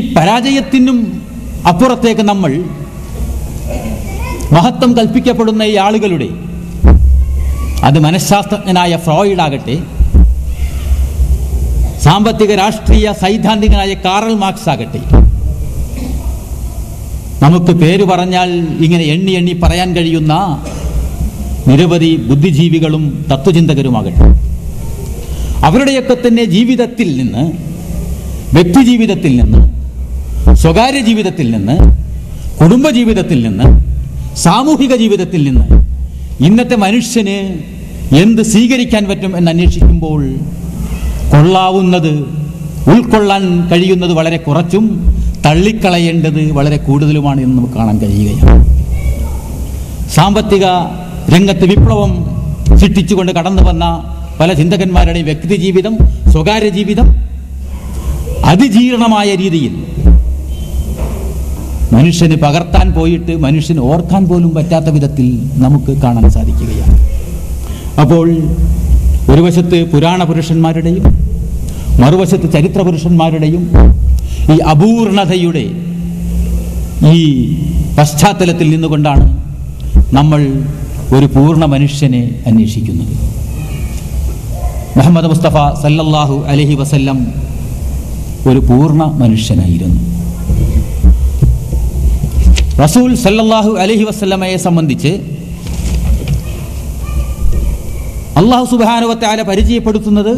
പരാജയത്തിനും അപ്പുറത്തേക്ക് നമ്മൾ മഹത്വം കൽപ്പിക്കപ്പെടുന്ന ഈ ആളുകളുടെ അത് മനഃശാസ്ത്രജ്ഞനായ ഫ്രോയിഡ് ആകട്ടെ സാമ്പത്തിക രാഷ്ട്രീയ സൈദ്ധാന്തികനായ കാറൽ മാർക്സ് ആകട്ടെ. നമുക്ക് പേര് പറഞ്ഞാൽ ഇങ്ങനെ എണ്ണി എണ്ണി പറയാൻ കഴിയുന്ന നിരവധി ബുദ്ധിജീവികളും തത്വചിന്തകരുമാകട്ടെ. അവരുടെയൊക്കെ തന്നെ ജീവിതത്തിൽ നിന്ന് വ്യക്തിജീവിതത്തിൽ നിന്ന് സ്വകാര്യ ജീവിതത്തിൽ നിന്ന് കുടുംബ ജീവിതത്തിൽ നിന്ന് സാമൂഹിക ജീവിതത്തിൽ നിന്ന് ഇന്നത്തെ മനുഷ്യന് എന്ത് സ്വീകരിക്കാൻ പറ്റും എന്ന് അന്വേഷിക്കുമ്പോൾ കൊള്ളാവുന്നത് ഉൾക്കൊള്ളാൻ കഴിയുന്നത് വളരെ കുറച്ചും തള്ളിക്കളയേണ്ടത് വളരെ കൂടുതലുമാണ് എന്ന് നമുക്ക് കാണാൻ കഴിയുകയാണ്. സാമ്പത്തിക രംഗത്ത് വിപ്ലവം സൃഷ്ടിച്ചുകൊണ്ട് കടന്നു വന്ന പല ചിന്തകന്മാരുടെയും വ്യക്തി ജീവിതം സ്വകാര്യ ജീവിതം അതിജീർണമായ രീതിയിൽ മനുഷ്യന് പകർത്താൻ പോയിട്ട് മനുഷ്യന് ഓർക്കാൻ പോലും പറ്റാത്ത വിധത്തിൽ നമുക്ക് കാണാൻ സാധിക്കുകയാണ്. അപ്പോൾ ഒരു വശത്ത് പുരാണ പുരുഷന്മാരുടെയും മറുവശത്ത് ചരിത്ര പുരുഷന്മാരുടെയും ഈ അപൂർണതയുടെ ഈ പശ്ചാത്തലത്തിൽ നിന്നുകൊണ്ടാണ് നമ്മൾ ഒരു പൂർണ മനുഷ്യനെ അന്വേഷിക്കുന്നത്. മുഹമ്മദ് മുസ്തഫ സല്ലല്ലാഹു അലഹി വസല്ലം ഒരു പൂർണ മനുഷ്യനായിരുന്നു. റസൂൽ സല്ലല്ലാഹു അലഹി വസ്ലമയെ സംബന്ധിച്ച് അള്ളാഹു സുബാനുവത്താല പരിചയപ്പെടുത്തുന്നത്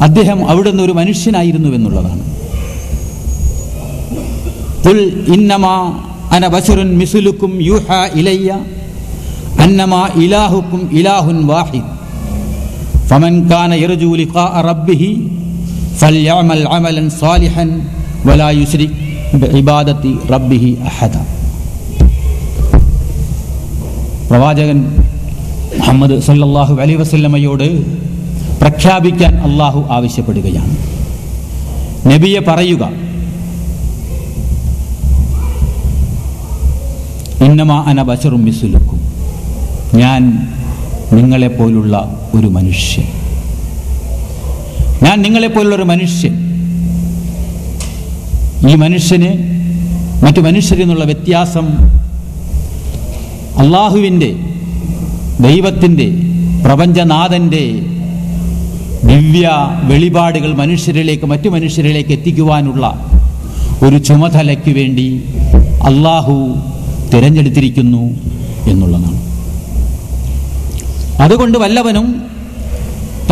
അദ്ദേഹം അവിടുന്ന് ഒരു മനുഷ്യനായിരുന്നു എന്നുള്ളതാണ്. ഇലാഹുക്കും ബിഇബാദത്തി റബ്ബിഹി അഹദ. പ്രവാചകൻ മുഹമ്മദ് സല്ലാഹു അലൈഹി വസല്ലമയോട് പ്രഖ്യാപിക്കാൻ അള്ളാഹു ആവശ്യപ്പെടുകയാണ്. നബിയെ പറയുക ഇന്നമാ അന ബഷറും മിസുലുക്കും. ഞാൻ നിങ്ങളെപ്പോലുള്ള ഒരു മനുഷ്യൻ. ഞാൻ നിങ്ങളെപ്പോലുള്ള ഒരു മനുഷ്യൻ. ഈ മനുഷ്യന് മറ്റു മനുഷ്യരിൽ നിന്നുള്ള വ്യത്യാസം അള്ളാഹുവിന്റെ ദൈവത്തിന്റെ പ്രപഞ്ചനാഥന്റെ ദിവ്യ വെളിപാടുകൾ മനുഷ്യരിലേക്ക് മറ്റു മനുഷ്യരിലേക്ക് എത്തിക്കുവാനുള്ള ഒരു ചുമതലയ്ക്ക് വേണ്ടി അള്ളാഹു തിരഞ്ഞെടുത്തിരിക്കുന്നു എന്നുള്ളതാണ്. അതുകൊണ്ട് വല്ലവനും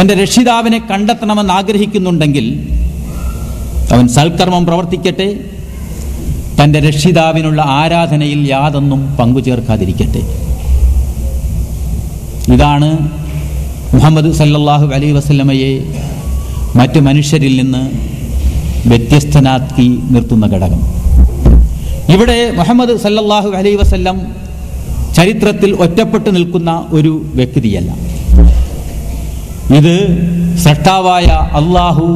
തന്റെ രക്ഷിതാവിനെ കണ്ടെത്തണമെന്ന് ആഗ്രഹിക്കുന്നുണ്ടെങ്കിൽ അവൻ സൽക്കർമ്മം പ്രവർത്തിക്കട്ടെ. തന്റെ രക്ഷിതാവിനുള്ള ആരാധനയിൽ യാതൊന്നും പങ്കുചേർക്കാതിരിക്കട്ടെ. ഇതാണ് മുഹമ്മദ് സല്ലല്ലാഹു അലൈ വസല്ലമയെ മറ്റു മനുഷ്യരിൽ നിന്ന് വ്യത്യസ്തനാക്കി നിർത്തുന്ന ഘടകം. ഇവിടെ മുഹമ്മദ് സല്ലല്ലാഹു അലൈ വസല്ലം ചരിത്രത്തിൽ ഒറ്റപ്പെട്ടു നിൽക്കുന്ന ഒരു വ്യക്തിയല്ല. ഇത് സൃഷ്ടാവായ അള്ളാഹു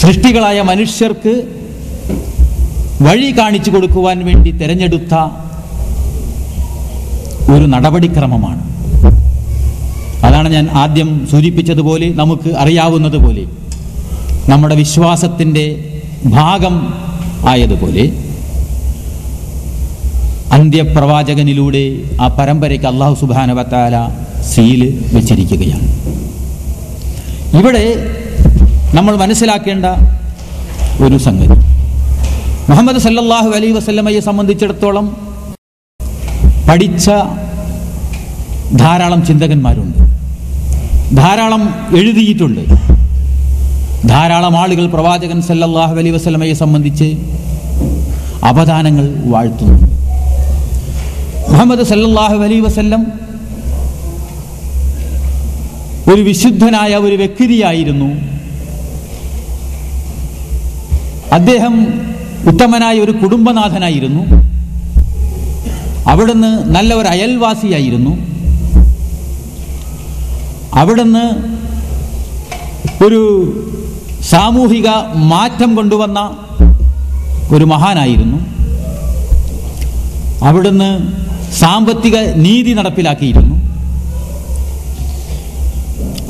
സൃഷ്ടികളായ മനുഷ്യർക്ക് വഴി കാണിച്ചു കൊടുക്കുവാൻ വേണ്ടി തിരഞ്ഞെടുത്ത ഒരു നടപടിക്രമമാണ്. അതാണ് ഞാൻ ആദ്യം സൂചിപ്പിച്ചതുപോലെ നമുക്ക് അറിയാവുന്നതുപോലെ നമ്മുടെ വിശ്വാസത്തിന്റെ ഭാഗം ആയതുപോലെ അന്ത്യപ്രവാചകനിലൂടെ ആ പരമ്പരയ്ക്ക് അള്ളാഹു സുബാനവത്താല സീൽ വെച്ചിരിക്കുകയാണ്. ഇവിടെ നമ്മൾ മനസ്സിലാക്കേണ്ട ഒരു സംഗതി. മുഹമ്മദ് സല്ലാഹു അലൈ വസല്ലമയെ സംബന്ധിച്ചിടത്തോളം പഠിച്ച ധാരാളം ചിന്തകന്മാരുണ്ട്. ധാരാളം എഴുതിയിട്ടുണ്ട്. ധാരാളം ആളുകൾ പ്രവാചകൻ സല്ലല്ലാഹു അലൈ വസ്ലമയെ സംബന്ധിച്ച് അവദാനങ്ങൾ വാഴ്ത്തുന്നു മുഹമ്മദ് സല്ലല്ലാഹു അലൈ വസല്ലം ഒരു വിശുദ്ധനായ ഒരു വ്യക്തിയായിരുന്നു. അദ്ദേഹം ഉത്തമനായ ഒരു കുടുംബനാഥനായിരുന്നു. അവിടുന്ന് നല്ല ഒരു അയൽവാസിയായിരുന്നു. അവിടുന്ന് ഒരു സാമൂഹിക മാറ്റം കൊണ്ടുവന്ന ഒരു മഹാനായിരുന്നു. അവിടുന്ന് സാമ്പത്തിക നീതി നടപ്പിലാക്കിയിരുന്നു.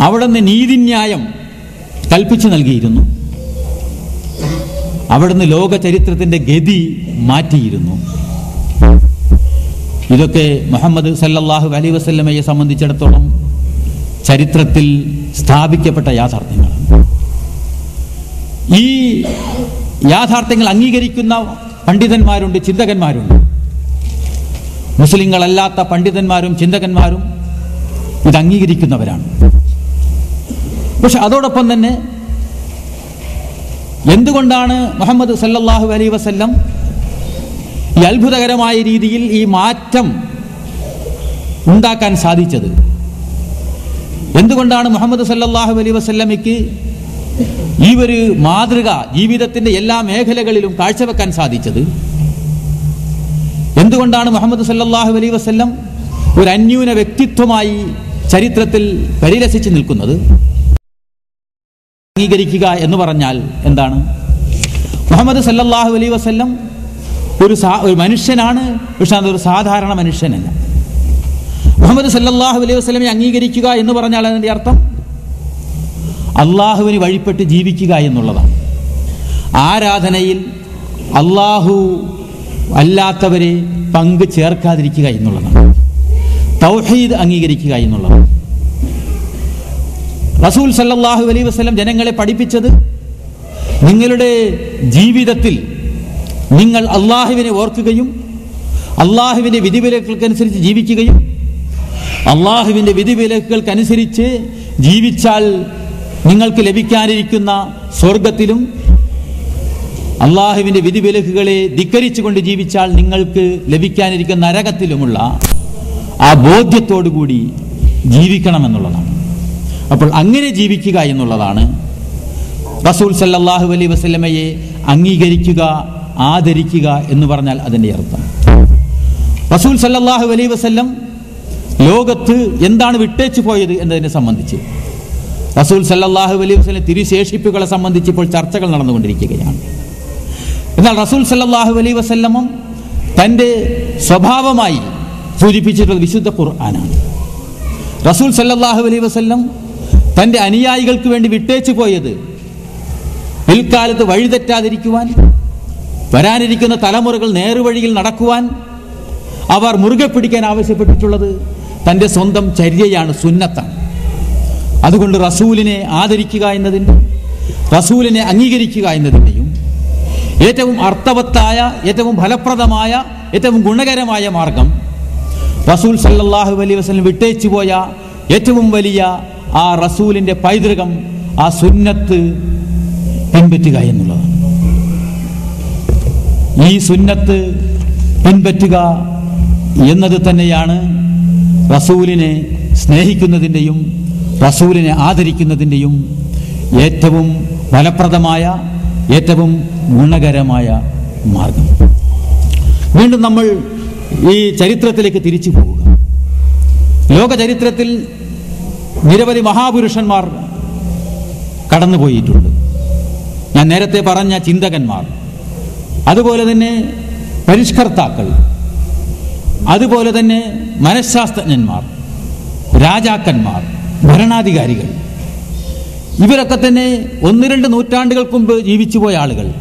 അവിടുന്ന് നീതിന്യായം കൽപ്പിച്ചു നൽകിയിരുന്നു. അവിടുന്ന് ലോക ചരിത്രത്തിന്റെ ഗതി മാറ്റിയിരുന്നു. ഇതൊക്കെ മുഹമ്മദ് സല്ലാഹു അലൈ വസ്ല്ലമയെ സംബന്ധിച്ചിടത്തോളം ചരിത്രത്തിൽ സ്ഥാപിക്കപ്പെട്ട യാഥാർത്ഥ്യങ്ങളാണ്. ഈ യാഥാർത്ഥ്യങ്ങൾ അംഗീകരിക്കുന്ന പണ്ഡിതന്മാരുണ്ട് ചിന്തകന്മാരുണ്ട്. മുസ്ലിങ്ങളല്ലാത്ത പണ്ഡിതന്മാരും ചിന്തകന്മാരും ഇത് അംഗീകരിക്കുന്നവരാണ്. പക്ഷെ അതോടൊപ്പം തന്നെ എന്തുകൊണ്ടാണ് മുഹമ്മദ് സല്ലല്ലാഹു അലൈ വസല്ലം ഈ അത്ഭുതകരമായ രീതിയിൽ ഈ മാറ്റം ഉണ്ടാക്കാൻ സാധിച്ചത്? എന്തുകൊണ്ടാണ് മുഹമ്മദ് സല്ലല്ലാഹു അലൈ വസല്ലമയ്ക്ക് ഈ ഒരു മാതൃക ജീവിതത്തിന്റെ എല്ലാ മേഖലകളിലും കാഴ്ചവെക്കാൻ സാധിച്ചത്? എന്തുകൊണ്ടാണ് മുഹമ്മദ് സല്ലല്ലാഹു അലൈ വസല്ലം ഒരു അന്യൂന വ്യക്തിത്വമായി ചരിത്രത്തിൽ പരിരസിച്ച് നിൽക്കുന്നത്? അംഗീകരിക്കുക എന്ന് പറഞ്ഞാൽ എന്താണ്? മുഹമ്മദ് സല്ലാഹു അലൈ വസ്ല്ലം ഒരു സാ ഒരു മനുഷ്യനാണ് പക്ഷെ അതൊരു സാധാരണ മനുഷ്യനല്ല. മുഹമ്മദ് സല്ലാഹു അലൈഹി വസ്ലമെ അംഗീകരിക്കുക എന്ന് പറഞ്ഞാൽ അതിന്റെ അർത്ഥം? അള്ളാഹുവിന് വഴിപ്പെട്ട് ജീവിക്കുക എന്നുള്ളതാണ്. ആരാധനയിൽ അള്ളാഹു അല്ലാത്തവരെ പങ്ക് ചേർക്കാതിരിക്കുക എന്നുള്ളതാണ്. തൗഹീദ് അംഗീകരിക്കുക എന്നുള്ളതാണ്. റസൂൽ സല്ലാഹു അലൈ വസ്ലം ജനങ്ങളെ പഠിപ്പിച്ചത് നിങ്ങളുടെ ജീവിതത്തിൽ നിങ്ങൾ അള്ളാഹുവിനെ ഓർക്കുകയും അള്ളാഹുവിന്റെ വിധിവിലക്കുകൾക്കനുസരിച്ച് ജീവിക്കുകയും അള്ളാഹുവിന്റെ വിധിവിലക്കുകൾക്കനുസരിച്ച് ജീവിച്ചാൽ നിങ്ങൾക്ക് ലഭിക്കാനിരിക്കുന്ന സ്വർഗത്തിലും അള്ളാഹുവിന്റെ വിധിവിലക്കുകളെ ധിക്കരിച്ചുകൊണ്ട് ജീവിച്ചാൽ നിങ്ങൾക്ക് ലഭിക്കാനിരിക്കുന്ന നരകത്തിലുമുള്ള ആ ബോധ്യത്തോടു ബോധ്യത്തോടുകൂടി ജീവിക്കണമെന്നുള്ളതാണ്. അപ്പോൾ അങ്ങനെ ജീവിക്കുക എന്നുള്ളതാണ്. റസൂൽ സല്ലാഹു അലൈ വസ്ലമയെ അംഗീകരിക്കുക ആദരിക്കുക എന്ന് പറഞ്ഞാൽ അതിന്റെ അർത്ഥം. റസൂൽ സല്ലാഹു അലൈ വസ്ല്ലം ലോകത്ത് എന്താണ് വിട്ടേച്ചു പോയത് എന്നതിനെ സംബന്ധിച്ച്. റസൂൽ സല്ലാഹു അലൈഹി വസ്ലം തിരുശേഷിപ്പുകളെ സംബന്ധിച്ച് ഇപ്പോൾ ചർച്ചകൾ നടന്നുകൊണ്ടിരിക്കുകയാണ്. എന്നാൽ റസൂൽ സല്ലാഹു അലൈഹി വസ്ല്ലമം തന്റെ സ്വഭാവമായി സൂചിപ്പിച്ചിട്ടുള്ളത് വിശുദ്ധ ഖുർആനാണ്. റസൂൽ സല്ലാഹു അലൈഹി വസല്ലം തന്റെ അനുയായികൾക്ക് വേണ്ടി വിട്ടേച്ചു പോയത്. പിൽക്കാലത്ത് വഴിതെറ്റാതിരിക്കുവാൻ വരാനിരിക്കുന്ന തലമുറകൾ നേർവഴിയിൽ നടക്കുവാൻ അവർ മുറുകെ പിടിക്കാൻ ആവശ്യപ്പെട്ടിട്ടുള്ളത് തന്റെ സ്വന്തം ചര്യയാണ് സുന്നത്താണ്. അതുകൊണ്ട് റസൂലിനെ ആദരിക്കുക എന്നതിന്റെ റസൂലിനെ അംഗീകരിക്കുക എന്നതിന്റെയും ഏറ്റവും അർത്ഥവത്തായ ഏറ്റവും ഫലപ്രദമായ ഏറ്റവും ഗുണകരമായ മാർഗം റസൂൽ സല്ലാഹു വസല്ലം വിട്ടേച്ചു പോയ ഏറ്റവും വലിയ ആ റസൂലിന്റെ പൈതൃകം ആ സുന്നത്ത് പിൻപറ്റുക എന്നുള്ളതാണ്. ഈ സുന്നത്ത് പിൻപറ്റുക എന്നത് തന്നെയാണ് റസൂലിനെ സ്നേഹിക്കുന്നതിന്റെയും റസൂലിനെ ആദരിക്കുന്നതിന്റെയും ഏറ്റവും ഫലപ്രദമായ ഏറ്റവും ഗുണകരമായ മാർഗം. വീണ്ടും നമ്മൾ ഈ ചരിത്രത്തിലേക്ക് തിരിച്ചു പോവുക. ലോക ചരിത്രത്തിൽ നിരവധി മഹാപുരുഷന്മാർ കടന്നുപോയിട്ടുണ്ട്. ഞാൻ നേരത്തെ പറഞ്ഞ ചിന്തകന്മാർ. അതുപോലെ തന്നെ പരിഷ്കർത്താക്കൾ. അതുപോലെ തന്നെ മനഃശാസ്ത്രജ്ഞന്മാർ രാജാക്കന്മാർ ഭരണാധികാരികൾ. ഇവരൊക്കെ തന്നെ ഒന്ന് രണ്ട് നൂറ്റാണ്ടുകൾക്ക് മുമ്പ് ജീവിച്ചു പോയ ആളുകൾ.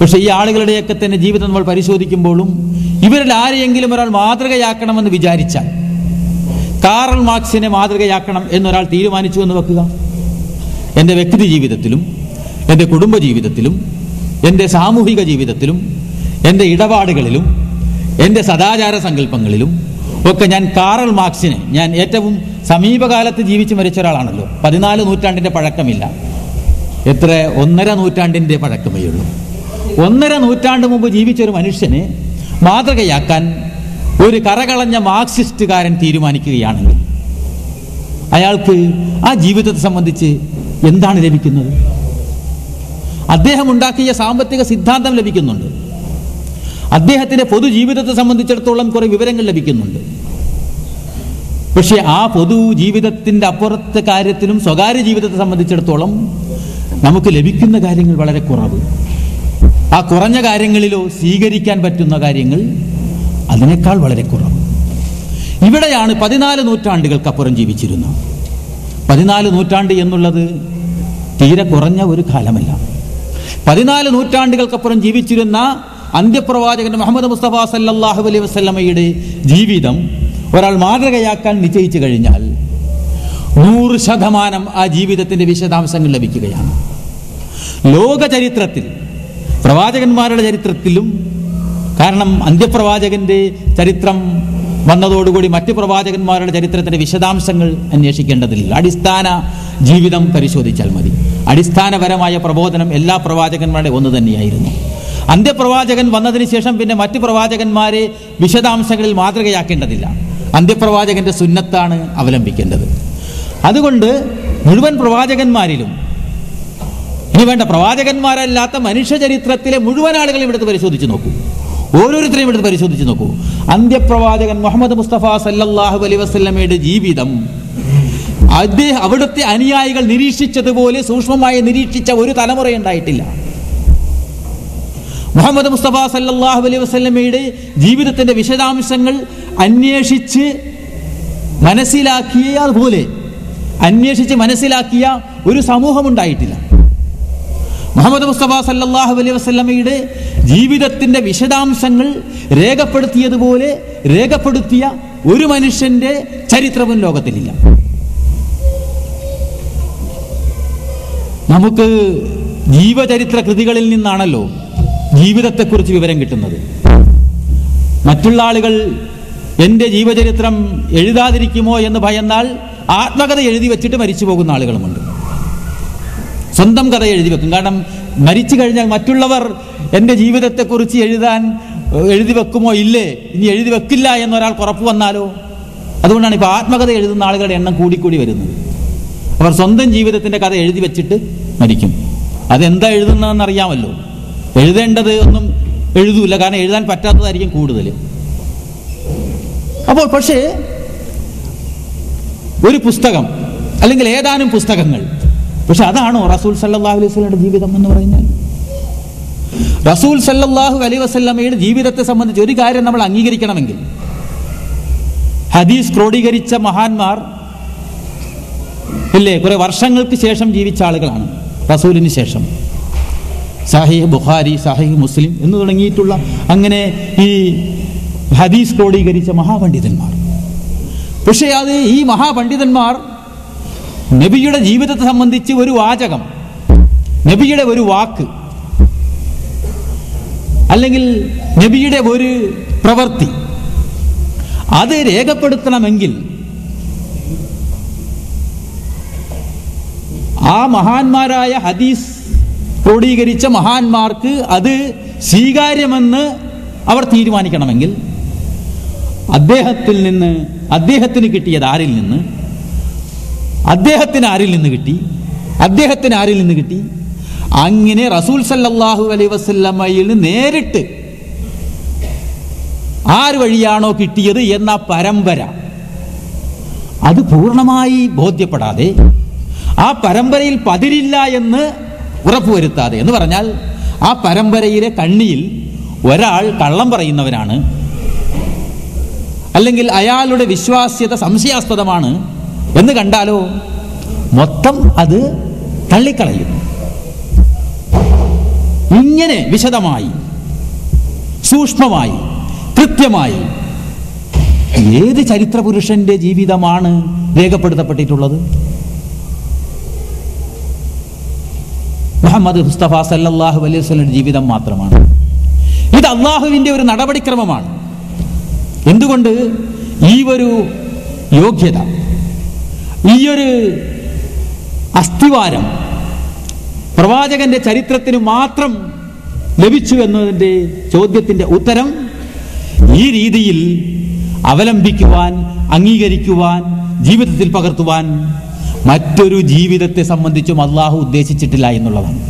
പക്ഷേ ഈ ആളുകളുടെയൊക്കെ തന്നെ ജീവിതം നമ്മൾ പരിശോധിക്കുമ്പോഴും ഇവരിൽ ആരെയെങ്കിലും ഒരാൾ മാതൃകയാക്കണമെന്ന് വിചാരിച്ചാൽ കാറൽ മാർക്സിനെ മാതൃകയാക്കണം എന്നൊരാൾ തീരുമാനിച്ചു എന്ന് വെക്കുക. എന്റെ വ്യക്തി ജീവിതത്തിലും എന്റെ കുടുംബ ജീവിതത്തിലും എന്റെ സാമൂഹിക ജീവിതത്തിലും എന്റെ ഇടപാടുകളിലും എന്റെ സദാചാര സങ്കല്പങ്ങളിലും ഒക്കെ ഞാൻ കാറൽ മാർക്സിനെ ഞാൻ ഏറ്റവും സമീപകാലത്ത് ജീവിച്ച് മരിച്ച ഒരാളാണല്ലോ പതിനാല് നൂറ്റാണ്ടിന്റെ പഴക്കമില്ല. എത്ര? ഒന്നര നൂറ്റാണ്ടിന്റെ പഴക്കമേ ഉള്ളൂ. ഒന്നര നൂറ്റാണ്ട് മുമ്പ് ജീവിച്ച ഒരു മനുഷ്യനെ മാതൃകയാക്കാൻ ഒരു കറകളഞ്ഞ മാർക്സിസ്റ്റുകാരൻ തീരുമാനിക്കുകയാണെങ്കിൽ അയാൾക്ക് ആ ജീവിതത്തെ സംബന്ധിച്ച് എന്താണ് ലഭിക്കുന്നത്? അദ്ദേഹം ഉണ്ടാക്കിയ സാമ്പത്തിക സിദ്ധാന്തം ലഭിക്കുന്നുണ്ട്. അദ്ദേഹത്തിന്റെ പൊതുജീവിതത്തെ സംബന്ധിച്ചിടത്തോളം കുറേ വിവരങ്ങൾ ലഭിക്കുന്നുണ്ട്. പക്ഷേ ആ പൊതു ജീവിതത്തിന്റെ അപ്പുറത്തെ കാര്യത്തിലും സ്വകാര്യ ജീവിതത്തെ സംബന്ധിച്ചിടത്തോളം നമുക്ക് ലഭിക്കുന്ന കാര്യങ്ങൾ വളരെ കുറവ്. ആ കുറഞ്ഞ കാര്യങ്ങളിലോ സ്വീകരിക്കാൻ പറ്റുന്ന കാര്യങ്ങൾ അതിനേക്കാൾ വളരെ കുറവ്. ഇവിടെയാണ് പതിനാല് നൂറ്റാണ്ടുകൾക്കപ്പുറം ജീവിച്ചിരുന്നത്. പതിനാല് നൂറ്റാണ്ട് എന്നുള്ളത് തീരെ കുറഞ്ഞ ഒരു കാലമല്ല. പതിനാല് നൂറ്റാണ്ടുകൾക്കപ്പുറം ജീവിച്ചിരുന്ന അന്ത്യപ്രവാചകൻ മുഹമ്മദ് മുസ്തഫ സല്ലാഹു അലൈഹി വസ്ലമയുടെ ജീവിതം ഒരാൾ മാതൃകയാക്കാൻ നിശ്ചയിച്ചു കഴിഞ്ഞാൽ നൂറ് ശതമാനം ആ ജീവിതത്തിന്റെ വിശദാംശങ്ങൾ ലഭിക്കുകയാണ്. ലോക ചരിത്രത്തിൽ പ്രവാചകന്മാരുടെ ചരിത്രത്തിലും കാരണം അന്ത്യപ്രവാചകന്റെ ചരിത്രം വന്നതോടുകൂടി മറ്റ് പ്രവാചകന്മാരുടെ ചരിത്രത്തിന്റെ വിശദാംശങ്ങൾ അന്വേഷിക്കേണ്ടതില്ല. അടിസ്ഥാന ജീവിതം പരിശോധിച്ചാൽ മതി. അടിസ്ഥാനപരമായ പ്രബോധനം എല്ലാ പ്രവാചകന്മാരുടെ ഒന്ന് തന്നെയായിരുന്നു. അന്ത്യപ്രവാചകൻ വന്നതിന് ശേഷം പിന്നെ മറ്റ് പ്രവാചകന്മാരെ വിശദാംശങ്ങളിൽ മാതൃകയാക്കേണ്ടതില്ല. അന്ത്യപ്രവാചകന്റെ സുന്നത്താണ് അവലംബിക്കേണ്ടത്. അതുകൊണ്ട് മുഴുവൻ പ്രവാചകന്മാരിലും ഇനി വേണ്ട പ്രവാചകന്മാരല്ലാത്ത മനുഷ്യ ചരിത്രത്തിലെ മുഴുവൻ ആളുകളെയും എടുത്ത് പരിശോധിച്ച് നോക്കൂ. ഓരോരുത്തരെയും എടുത്ത് പരിശോധിച്ച് നോക്കൂ. അന്ത്യപ്രവാചകൻ മുഹമ്മദ് മുസ്തഫ സല്ലാഹു അലൈഹി വസല്ലമയുടെ ജീവിതം അദ്ദേഹം അവിടുത്തെ അനുയായികൾ നിരീക്ഷിച്ചതുപോലെ സൂക്ഷ്മമായി നിരീക്ഷിച്ച ഒരു തലമുറ ഉണ്ടായിട്ടില്ല. മുഹമ്മദ് മുസ്തഫ സല്ലാഹു അലൈഹി വസല്ലമയുടെ ജീവിതത്തിന്റെ വിശദാംശങ്ങൾ അന്വേഷിച്ച് മനസ്സിലാക്കിയാൽ അതുപോലെ അന്വേഷിച്ച് മനസ്സിലാക്കിയ ഒരു സമൂഹം ഉണ്ടായിട്ടില്ല. മുഹമ്മദ് മുസ്തഫ സല്ലാഹു അലൈഹി വസ്ലമയുടെ ജീവിതത്തിന്റെ വിശദാംശങ്ങൾ രേഖപ്പെടുത്തിയതുപോലെ രേഖപ്പെടുത്തിയ ഒരു മനുഷ്യന്റെ ചരിത്രവും ലോകത്തിലില്ല. നമുക്ക് ജീവചരിത്ര കൃതികളിൽ നിന്നാണല്ലോ ജീവിതത്തെക്കുറിച്ച് വിവരം കിട്ടുന്നത്. മറ്റുള്ള ആളുകൾ എന്റെ ജീവചരിത്രം എഴുതാതിരിക്കുമോ എന്ന് ഭയന്നാൽ ആത്മകഥ എഴുതി വെച്ചിട്ട് മരിച്ചു പോകുന്ന ആളുകളുമുണ്ട്. സ്വന്തം കഥ എഴുതി വെക്കും. കാരണം മരിച്ചു കഴിഞ്ഞാൽ മറ്റുള്ളവർ എന്റെ ജീവിതത്തെക്കുറിച്ച് എഴുതാൻ എഴുതി വെക്കുമോ? ഇല്ലേ. ഇനി എഴുതി വെക്കില്ല എന്നൊരാൾ കുറപ്പ് വന്നാലോ? അതുകൊണ്ടാണ് ഇപ്പോൾ ആത്മകഥ എഴുതുന്ന ആളുകളുടെ എണ്ണം കൂടിക്കൂടി വരുന്നത്. അവർ സ്വന്തം ജീവിതത്തിന്റെ കഥ എഴുതി വെച്ചിട്ട് മരിക്കും. അതെന്താ എഴുതുന്നതെന്ന് അറിയാമല്ലോ. എഴുതേണ്ടത് ഒന്നും എഴുതൂല. കാരണം എഴുതാൻ പറ്റാത്തതായിരിക്കും കൂടുതൽ അപ്പോൾ പക്ഷേ ഒരു പുസ്തകം അല്ലെങ്കിൽ ഏതാനും പുസ്തകങ്ങൾ പക്ഷെ അതാണോ റസൂൽ സല്ലാഹു അലൈഹി വസല്ലമയുടെ ജീവിതം എന്ന് പറയുന്നത്? റസൂൽ സല്ലാഹു അലൈഹി വസ്ലമയുടെ ജീവിതത്തെ സംബന്ധിച്ച് ഒരു കാര്യം നമ്മൾ അംഗീകരിക്കണമെങ്കിൽ ഹദീസ് ക്രോഡീകരിച്ച മഹാന്മാർ ഇല്ലേ കുറെ വർഷങ്ങൾക്ക് ശേഷം ജീവിച്ച ആളുകളാണ് റസൂലിന് ശേഷം. സാഹിഹ് ബുഖാരി സാഹിഹ് മുസ്ലിം എന്ന് തുടങ്ങിയിട്ടുള്ള അങ്ങനെ ഈ ഹദീസ് ക്രോഡീകരിച്ച മഹാപണ്ഡിതന്മാർ. പക്ഷേ അത് ഈ മഹാപണ്ഡിതന്മാർ നബിയുടെ ജീവിതത്തെ സംബന്ധിച്ച് ഒരു വാചകം നബിയുടെ ഒരു വാക്ക് അല്ലെങ്കിൽ നബിയുടെ ഒരു പ്രവൃത്തി അത് രേഖപ്പെടുത്തണമെങ്കിൽ ആ മഹാന്മാരായ ഹദീസ് ക്രോഡീകരിച്ച മഹാന്മാർക്ക് അത് സ്വീകാര്യമെന്ന് അവർ തീരുമാനിക്കണമെങ്കിൽ അദ്ദേഹത്തിൽ നിന്ന് അദ്ദേഹത്തിന് കിട്ടിയത് ആരിൽ നിന്ന്? അദ്ദേഹത്തിന് ആരിൽ നിന്ന് കിട്ടി? അദ്ദേഹത്തിന് ആരിൽ നിന്ന് കിട്ടി? അങ്ങനെ റസൂൽ സല്ലാഹു അലൈ വസ്ല്ലമ്മയിൽ നേരിട്ട് ആര് വഴിയാണോ കിട്ടിയത് എന്ന പരമ്പര. അത് പൂർണമായി ബോധ്യപ്പെടാതെ ആ പരമ്പരയിൽ പതിരില്ല എന്ന് ഉറപ്പുവരുത്താതെ. എന്ന് പറഞ്ഞാൽ ആ പരമ്പരയിലെ കണ്ണിയിൽ ഒരാൾ കള്ളം പറയുന്നവനാണ്. അല്ലെങ്കിൽ അയാളുടെ വിശ്വാസ്യത സംശയാസ്പദമാണ്. എന്ന് കണ്ടാലോ മൊത്തം അത് തള്ളിക്കളയും. ഇങ്ങനെ വിശദമായി സൂക്ഷ്മമായി കൃത്യമായി ഏത് ചരിത്ര പുരുഷന്റെ ജീവിതമാണ് രേഖപ്പെടുത്തപ്പെട്ടിട്ടുള്ളത്? മുഹമ്മദ് മുസ്തഫ സല്ലാഹു അലൈഹി ജീവിതം മാത്രമാണ്. ഇത് അള്ളാഹുവിന്റെ ഒരു നടപടിക്രമമാണ്. എന്തുകൊണ്ട്? ഈ ഒരു യോഗ്യത. ഈ ഒരു അസ്ഥിവാരം പ്രവാചകന്റെ ചരിത്രത്തിന് മാത്രം ലഭിച്ചു എന്നതിന്റെ ചോദ്യത്തിന്റെ ഉത്തരം ഈ രീതിയിൽ അവലംബിക്കുവാൻ അംഗീകരിക്കുവാൻ ജീവിതത്തിൽ പകർത്തുവാൻ മറ്റൊരു ജീവിതത്തെ സംബന്ധിച്ചും അള്ളാഹു ഉദ്ദേശിച്ചിട്ടില്ല എന്നുള്ളതാണ്.